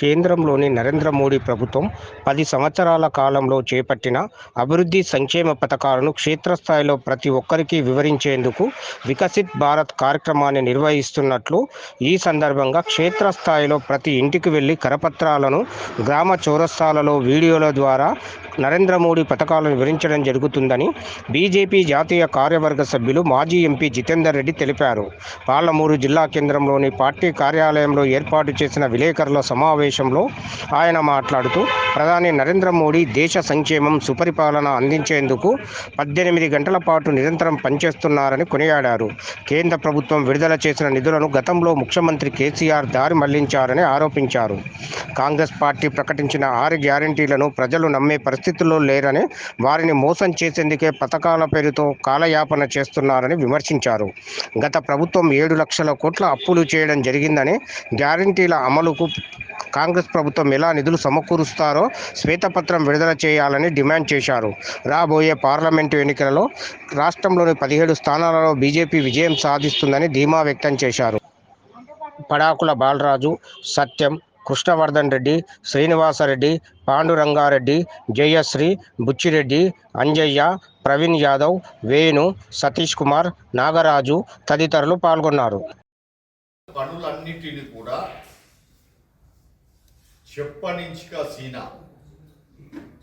కేంద్రంలోని నరేంద్ర మోడీ ప్రభుత్వం పది సంవత్సరాల కాలంలో చేపట్టిన అభివృద్ధి సంక్షేమ పథకాలను క్షేత్రస్థాయిలో ప్రతి ఒక్కరికి వివరించేందుకు వికసిత్ భారత్ కార్యక్రమాన్ని నిర్వహిస్తున్నట్లు ఈ సందర్భంగా క్షేత్రస్థాయిలో ప్రతి ఇంటికి వెళ్ళి కరపత్రాలను గ్రామ చౌరస్తాలలో వీడియోల ద్వారా నరేంద్ర మోడీ పథకాలను వివరించడం జరుగుతుందని బీజేపీ జాతీయ కార్యవర్గ సభ్యులు మాజీ ఎంపీ జితేందర్ రెడ్డి తెలిపారు. పాలమూరు జిల్లా కేంద్రంలోని పార్టీ కార్యాలయంలో ఏర్పాటు చేసిన విలేకరుల సమావేశం సమావేశంలో ఆయన మాట్లాడుతూ ప్రధాని నరేంద్ర మోడీ దేశ సంక్షేమం సుపరిపాలన అందించేందుకు పద్దెనిమిది గంటల పాటు నిరంతరం పనిచేస్తున్నారని కొనియాడారు. కేంద్ర ప్రభుత్వం విడుదల చేసిన నిధులను గతంలో ముఖ్యమంత్రి కేసీఆర్ దారి మళ్ళించారని ఆరోపించారు. కాంగ్రెస్ పార్టీ ప్రకటించిన ఆరు గ్యారంటీలను ప్రజలు నమ్మే పరిస్థితుల్లో లేరని వారిని మోసం చేసేందుకే పథకాల పేరుతో కాలయాపన చేస్తున్నారని విమర్శించారు. గత ప్రభుత్వం ఏడు లక్షల కోట్ల అప్పులు చేయడం జరిగిందని గ్యారంటీల అమలుకు కాంగ్రెస్ ప్రభుత్వం ఎలా నిధులు సమకూరుస్తారో శ్వేతపత్రం విడుదల చేయాలని డిమాండ్ చేశారు. రాబోయే పార్లమెంటు ఎన్నికలలో రాష్ట్రంలోని పదిహేడు స్థానాలలో బీజేపీ విజయం సాధిస్తుందని ధీమా వ్యక్తం చేశారు. పడాకుల బాలరాజు సత్యం కృష్ణవర్ధన్ రెడ్డి శ్రీనివాసరెడ్డి పాండురంగారెడ్డి జయశ్రీ బుచ్చిరెడ్డి అంజయ్య ప్రవీణ్ యాదవ్ వేణు సతీష్ కుమార్ నాగరాజు తదితరులు పాల్గొన్నారు. పనులన్నిటిని కూడా చెప్పనించిక సీనా.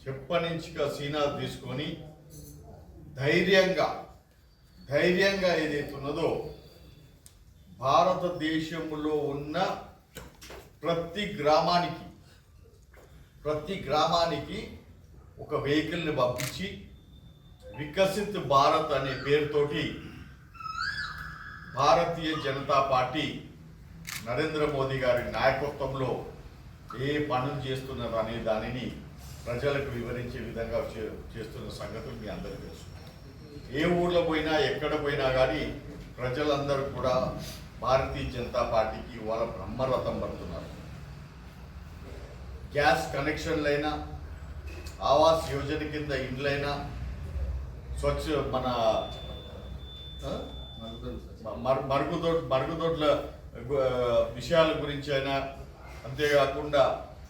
చెప్పనించిక సీనా తీసుకొని ధైర్యంగా ధైర్యంగా ఏదైతే ఉన్నదో భారతదేశంలో ఉన్న ప్రతి గ్రామానికి ప్రతి గ్రామానికి ఒక వెహికల్ని పంపించి వికసిత్ భారత్ అనే పేరుతోటి భారతీయ జనతా పార్టీ నరేంద్ర మోదీ గారి నాయకత్వంలో ఏ పనులు చేస్తున్నారు అనే దానిని ప్రజలకు వివరించే విధంగా చే- చేస్తున్న సంగతులు మీ అందరికీ తెలుసు. ఏ ఊర్లో పోయినా ఎక్కడ పోయినా కానీ ప్రజలందరూ కూడా భారతీయ జనతా పార్టీకి వాళ్ళ బ్రహ్మరథం పడుతున్నారు. గ్యాస్ కనెక్షన్లైనా ఆవాస్ యోజన కింద ఇండ్లైనా స్వచ్ఛ మన మరుగుదొడ్ మరుగుదొడ్ల. విషయాల గురించి అయినా అంతేకాకుండా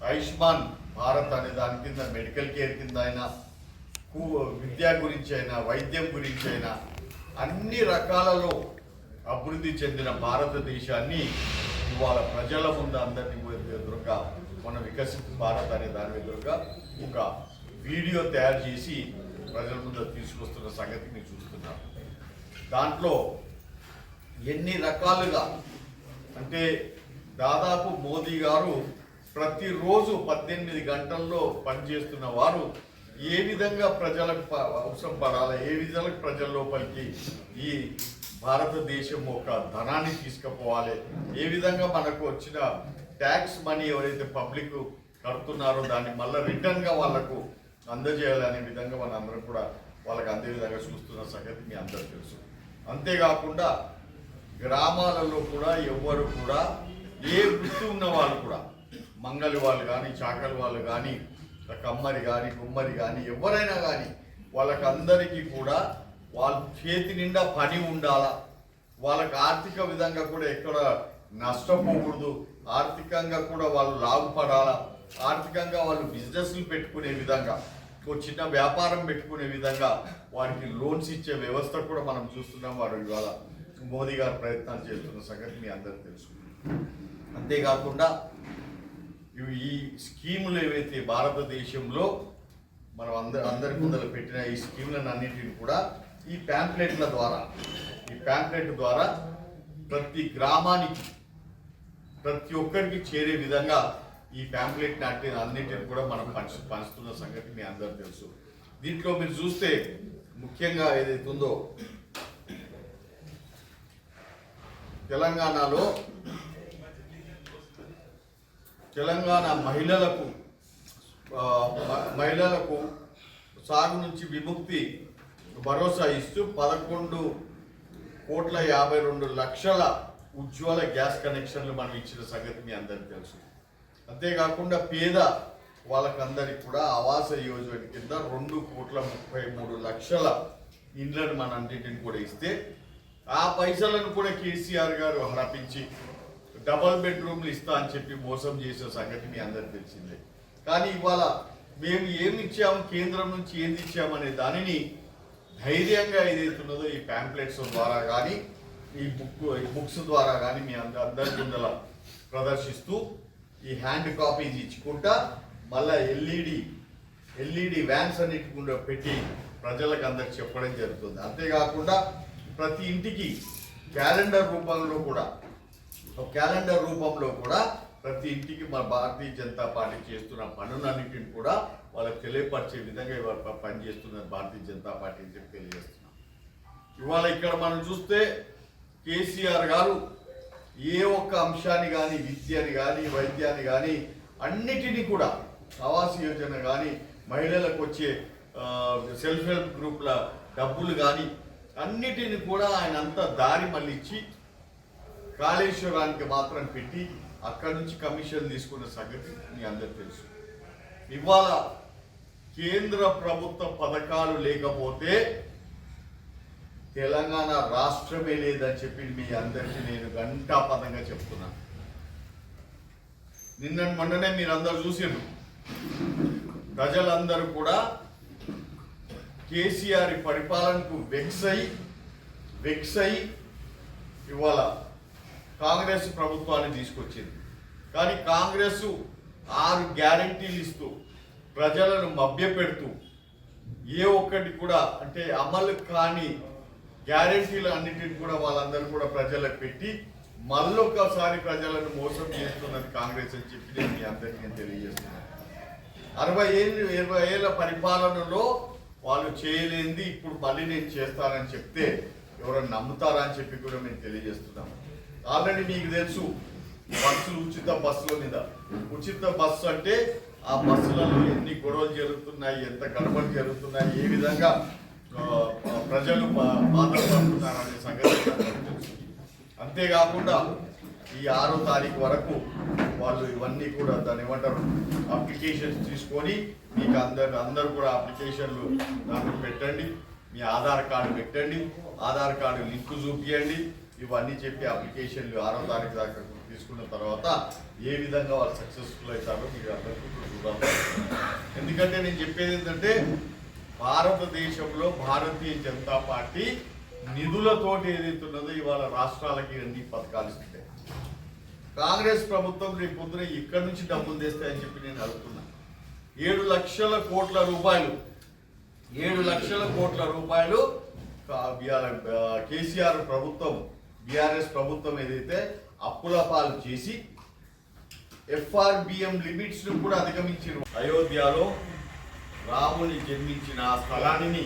ఆయుష్మాన్ భారత్ అనే దాని కింద మెడికల్ కేర్ కింద అయినా కు- విద్య గురించి అయినా వైద్యం గురించి అయినా అన్ని రకాలలో అభివృద్ధి చెందిన భారతదేశాన్ని ఇవాళ ప్రజల ముందు అందరినీ ఎదురుగా మన వికసిత భారత్ అనే దాని ఎదురుగా ఒక వీడియో తయారు చేసి ప్రజల ముందు తీసుకొస్తున్న సంగతి మీరు చూస్తున్నారు దాంట్లో ఎన్ని రకాలుగా అంటే దాదాపు మోదీ గారు ప్రతిరోజు పద్దెనిమిది గంటల్లో పనిచేస్తున్న వారు ఏ విధంగా ప్రజలకు ప- అవసరం పడాలి ఏ విధంగా ప్రజల లోపలికి ఈ భారతదేశం ఒక ధనాన్ని తీసుకుపోవాలి ఏ విధంగా మనకు వచ్చిన ట్యాక్స్ మనీ ఎవరైతే పబ్లిక్ కడుతున్నారో దాన్ని మళ్ళీ రిటర్న్గా వాళ్ళకు అందజేయాలనే విధంగా మన అందరం కూడా వాళ్ళకి అందే విధంగా చూస్తున్న సంగతి మీ అందరికీ తెలుసు. అంతేకాకుండా గ్రామాలలో కూడా ఎవ్వరు కూడా ఏ వృత్తి ఉన్న వాళ్ళు కూడా మంగలి వాళ్ళు కానీ చాకలి వాళ్ళు కానీ కమ్మరి కానీ కుమ్మరి కానీ ఎవరైనా కానీ వాళ్ళకందరికీ కూడా వాళ్ళ చేతి నిండా పని ఉండాలా? వాళ్ళకి ఆర్థిక విధంగా కూడా ఎక్కడ నష్టపోకూడదు ఆర్థికంగా కూడా వాళ్ళు లాభపడాలా? ఆర్థికంగా వాళ్ళు బిజినెస్లు పెట్టుకునే విధంగా ఒక చిన్న వ్యాపారం పెట్టుకునే విధంగా వారికి లోన్స్ ఇచ్చే వ్యవస్థ కూడా మనం చూస్తున్నాం వారు ఇవాళ. మోదీ గారు ప్రయత్నాలు చేస్తున్న సంగతి మీ అందరికీ తెలుసుకుంటున్నారు అంతేకాకుండా ఈ స్కీములు ఏవైతే భారతదేశంలో మనం అందరి అందరి ముందర పెట్టిన ఈ స్కీములను అన్నింటిని కూడా ఈ ప్యాంప్లెట్ల ద్వారా ఈ ప్యాంప్లెట్ ద్వారా ప్రతి గ్రామానికి ప్రతి ఒక్కరికి చేరే విధంగా ఈ ప్యాంప్లెట్ నాటి అన్నింటిని కూడా మనం పంచు పంచుతున్న సంగతి మీ అందరూ తెలుసు. దీంట్లో మీరు చూస్తే ముఖ్యంగా ఏదైతే ఉందో తెలంగాణలో తెలంగాణ మహిళలకు మహిళలకు సాగు నుంచి విముక్తి భరోసా ఇస్తూ పదకొండు కోట్ల యాభై రెండు లక్షల ఉజ్వల గ్యాస్ కనెక్షన్లు మనం ఇచ్చిన సంగతి మీ అందరికీ తెలుసు. అంతేకాకుండా పేద వాళ్ళకందరికీ కూడా ఆవాస యోజన కింద రెండు కోట్ల ముప్పై మూడు లక్షల ఇండ్లను మన అన్నింటిని కూడా ఇస్తే ఆ పైసలను కూడా కేసీఆర్ గారు హరపించి డబల్ బెడ్రూమ్లు ఇస్తా అని చెప్పి మోసం చేసే సంగతి మీ అందరికి తెలిసిందే. కానీ ఇవాళ మేము ఏమి ఇచ్చాము కేంద్రం నుంచి ఏది ఇచ్చామనే దానిని ధైర్యంగా ఏదైతున్నదో ఈ ప్యాంప్లెట్స్ ద్వారా కానీ ఈ బుక్ ఈ బుక్స్ ద్వారా కానీ మీ అందరి అందరి ముందల ప్రదర్శిస్తూ ఈ హ్యాండ్ కాపీస్ ఇచ్చుకుంటా మళ్ళా ఎల్ఈడి ఎల్ఈడి వ్యాన్స్ అన్నిటి కూడా పెట్టి ప్రజలకు అందరికి చెప్పడం జరుగుతుంది. అంతేకాకుండా ప్రతి ఇంటికి క్యాలెండర్ రూపంలో కూడా క్యాలెండర్ రూపంలో కూడా ప్రతి ఇంటికి మన భారతీయ జనతా పార్టీ చేస్తున్న పనులన్నింటిని కూడా వాళ్ళకి తెలియపరిచే విధంగా ఇవాళ ప- పనిచేస్తున్నది భారతీయ జనతా పార్టీ అని చెప్పి తెలియజేస్తున్నాం. ఇవాళ ఇక్కడ మనం చూస్తే కేసీఆర్ గారు ఏ ఒక్క అంశాన్ని కానీ విద్యని కానీ వైద్యాన్ని కానీ అన్నిటినీ కూడా ఆవాస్ యోజన కానీ మహిళలకు వచ్చే సెల్ఫ్ హెల్ప్ గ్రూప్ల డబ్బులు కానీ అన్నిటిని కూడా ఆయన అంతా దారి మళ్ళిచ్చి కాళేశ్వరానికి మాత్రం పెట్టి అక్కడి నుంచి కమిషన్ తీసుకున్న సంగతి మీ అందరు తెలుసు. ఇవాళ కేంద్ర ప్రభుత్వ పథకాలు లేకపోతే తెలంగాణ రాష్ట్రమే లేదని చెప్పి మీ అందరికీ నేను గంటా పదంగా చెప్తున్నాను నిన్న మొన్ననే మీరు అందరు చూసిండ్రు. ప్రజలందరూ కూడా కేసీఆర్ పరిపాలనకు వెక్స్ అయి వెక్స్ అయి ఇవాళ కాంగ్రెస్ ప్రభుత్వాన్ని తీసుకొచ్చింది. కానీ కాంగ్రెస్ ఆరు గ్యారంటీలు ఇస్తూ ప్రజలను మభ్యపెడుతూ ఏ ఒక్కటి కూడా అంటే అమలు కాని గ్యారంటీలు అన్నిటిని కూడా వాళ్ళందరూ కూడా ప్రజలకు పెట్టి మళ్ళొక్కసారి ప్రజలను మోసం చేస్తున్నది కాంగ్రెస్ అని చెప్పి నేను మీ అందరికీ నేను తెలియజేస్తున్నాను. అరవై ఏళ్ళు ఇరవై ఏళ్ళ పరిపాలనలో వాళ్ళు చేయలేంది ఇప్పుడు మళ్ళీ నేను చేస్తానని చెప్తే ఎవరైనా నమ్ముతారా అని చెప్పి కూడా మేము తెలియజేస్తున్నాము. ఆల్రెడీ మీకు తెలుసు బస్సులు ఉచిత బస్సుల మీద. ఉచిత బస్సు అంటే ఆ బస్సులలో ఎన్ని గొడవలు జరుగుతున్నాయి ఎంత కడపలు జరుగుతున్నాయి ఏ విధంగా ప్రజలు బా- బాధపడుతున్నారు అనే సంగతి అంతేకాకుండా ఈ ఆరో తారీఖు వరకు వాళ్ళు ఇవన్నీ కూడా దాన్ని ఏమంటారు అప్లికేషన్స్ తీసుకొని మీకు అందరు అందరు కూడా అప్లికేషన్లు నాకు పెట్టండి మీ ఆధార్ కార్డు పెట్టండి ఆధార్ కార్డు లింక్ చూపించండి ఇవన్నీ చెప్పి అప్లికేషన్లు ఆరో తారీఖు దాకా తీసుకున్న తర్వాత ఏ విధంగా వాళ్ళు సక్సెస్ఫుల్ అవుతారో మీరు అందరికీ ఎందుకంటే నేను చెప్పేది ఏంటంటే భారతదేశంలో భారతీయ జనతా పార్టీ నిధులతోటి ఏదైతున్నదో ఇవాళ రాష్ట్రాలకి అన్ని పథకాలు ఇస్తుంటాయి. కాంగ్రెస్ ప్రభుత్వం రేపు పొద్దున ఇక్కడి నుంచి డబ్బులు తెస్తాయని చెప్పి నేను అడుగుతున్నా. ఏడు లక్షల కోట్ల రూపాయలు ఏడు లక్షల కోట్ల రూపాయలు కేసీఆర్ ప్రభుత్వం బీఆర్ఎస్ ప్రభుత్వం ఏదైతే అప్పుల పాలు చేసి ఎఫ్ఆర్బిఎం లిమిట్స్ను కూడా అధిగమించారు అయోధ్యలో రాముని జన్మించిన ఆ స్థలాన్ని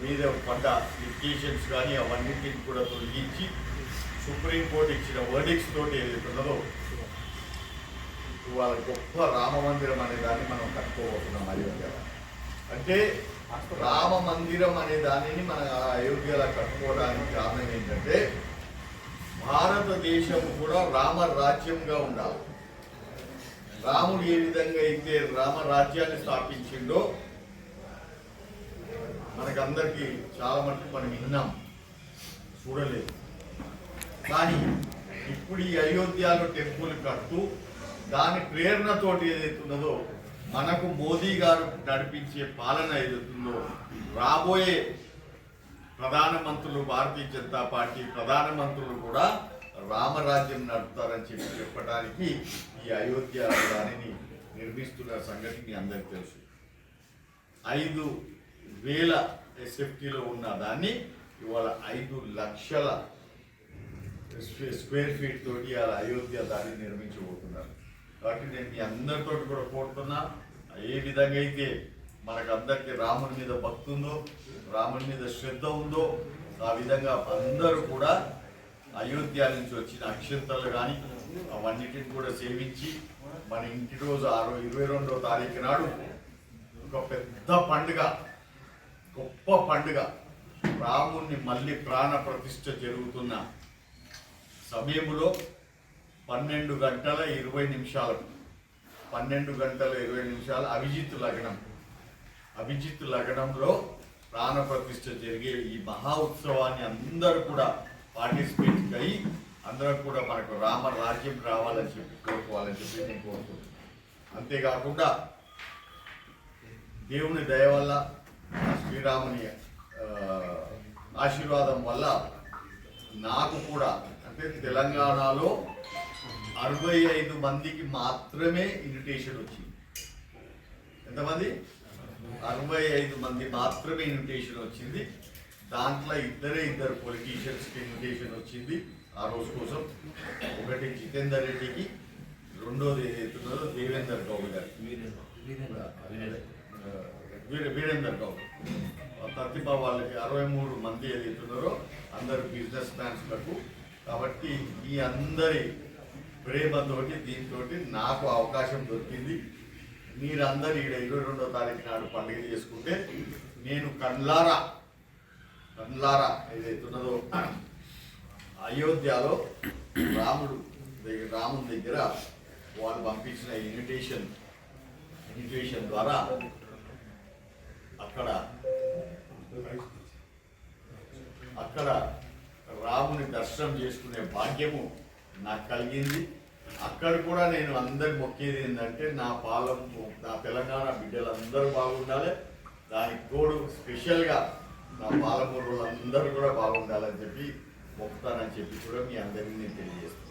మీద పడ్డ లిటిగేషన్స్ కానీ అవన్నిటిని కూడా తొలగించి సుప్రీంకోర్టు ఇచ్చిన వర్డిక్స్ తోటి ఏదైతే ఉన్నదో గొప్ప రామ మందిరం అనే దాన్ని మనం కట్టుకోబోతున్నాం అయోధ్య అంటే రామ మందిరం అనే దానిని మన అయోధ్యలో కట్టుకోవడానికి కారణం ఏంటంటే భారతదేశం కూడా రామ రాజ్యంగా ఉండాలి. రాముడు ఏ విధంగా అయితే రామ రాజ్యాన్ని స్థాపించిండో మనకందరికీ చాలా మటుకు మనం విన్నాం. చూడలేదు. కానీ ఇప్పుడు ఈ అయోధ్యలో టెంపుల్ కడుతూ దాని ప్రేరణతోటి ఏదైతే ఉన్నదో మనకు మోదీ గారు నడిపించే పాలన ఏదైతుందో రాబోయే ప్రధానమంత్రులు భారతీయ జనతా పార్టీ ప్రధానమంత్రులు కూడా రామరాజ్యం నడుపుతారని చెప్పి చెప్పడానికి ఈ అయోధ్య దానిని నిర్మిస్తున్న సంగతి మీ అందరికీ తెలుసు. ఐదు వేల ఎస్ఎఫ్టీలో ఉన్న దాన్ని ఇవాళ ఐదు లక్షల స్క్వేర్ ఫీట్ తోటి అలా అయోధ్య దాన్ని నిర్మించబోతున్నారు. కాబట్టి నేను మీ అందరితో కూడా కోరుతున్నా ఏ విధంగా అయితే మనకు అందరికీ రాముని మీద భక్తి ఉందో రాముని మీద శ్రద్ధ ఉందో ఆ విధంగా అందరూ కూడా అయోధ్య నుంచి వచ్చిన అక్షంతలు కానీ అవన్నిటిని కూడా సేవించి మన ఇంటి రోజు ఆరో ఇరవై రెండో తారీఖు నాడు ఒక పెద్ద పండుగ గొప్ప పండుగ. రాముణ్ణి మళ్ళీ ప్రాణ ప్రతిష్ఠ జరుగుతున్న సమయంలో పన్నెండు గంటల ఇరవై నిమిషాలకు పన్నెండు గంటల ఇరవై నిమిషాల అభిజిత్ లగ్నం. అభిజిత్ లగ్నంలో ప్రాణ ప్రతిష్ఠ జరిగే ఈ మహా ఉత్సవాన్ని అందరూ కూడా పార్టిసిపేట్ అయ్యి అందరం కూడా మనకు రామ రాజ్యం రావాలని చెప్పి కోరుకోవాలని చెప్పి నేను కోరుకుంటున్నాను. అంతేకాకుండా దేవుని దయ వల్ల శ్రీరాముని ఆశీర్వాదం వల్ల నాకు కూడా అంటే తెలంగాణలో అరవై ఐదు మందికి మాత్రమే ఇన్విటేషన్ వచ్చింది. ఎంతమంది? అరవై ఐదు మంది మాత్రమే ఇన్విటేషన్ వచ్చింది. దాంట్లో ఇద్దరే ఇద్దరు పొలిటీషియన్స్కి ఇన్విటేషన్ వచ్చింది ఆ రోజు కోసం. ఒకటి జితేందర్ రెడ్డికి రెండోది ఏదైతున్నదో దేవేందర్ గౌడ్ గారు వీరేందర్ గౌడ్ ప్రతిభ వాళ్ళకి అరవై మూడు మంది ఏదైతున్నారో అందరు బిజినెస్ మ్యాన్స్లకు కాబట్టి ఈ అందరి ప్రేమతోటి దీంతో నాకు అవకాశం దొరికింది. మీరందరూ ఈడ ఇరవై రెండో తారీఖు నాడు పండుగ చేసుకుంటే నేను కండ్లారా కన్లారా ఏదైతున్నదో అయోధ్యలో రాముడు దగ్గర రాముని దగ్గర వాళ్ళు పంపించిన ఇన్విటేషన్ ఇన్విటేషన్ ద్వారా అక్కడ అక్కడ రాముని దర్శనం చేసుకునే భాగ్యము నాకు కలిగింది. అక్కడ కూడా నేను అందరు మొక్కేది ఏంటంటే నా పాలం నా తెలంగాణ బిడ్డలు అందరూ బాగుండాలి. దానికి తోడు స్పెషల్గా నా పాలమూరు అందరూ కూడా బాగుండాలని చెప్పి మొక్కుతానని చెప్పి కూడా మీ అందరికీ నేను తెలియజేస్తాను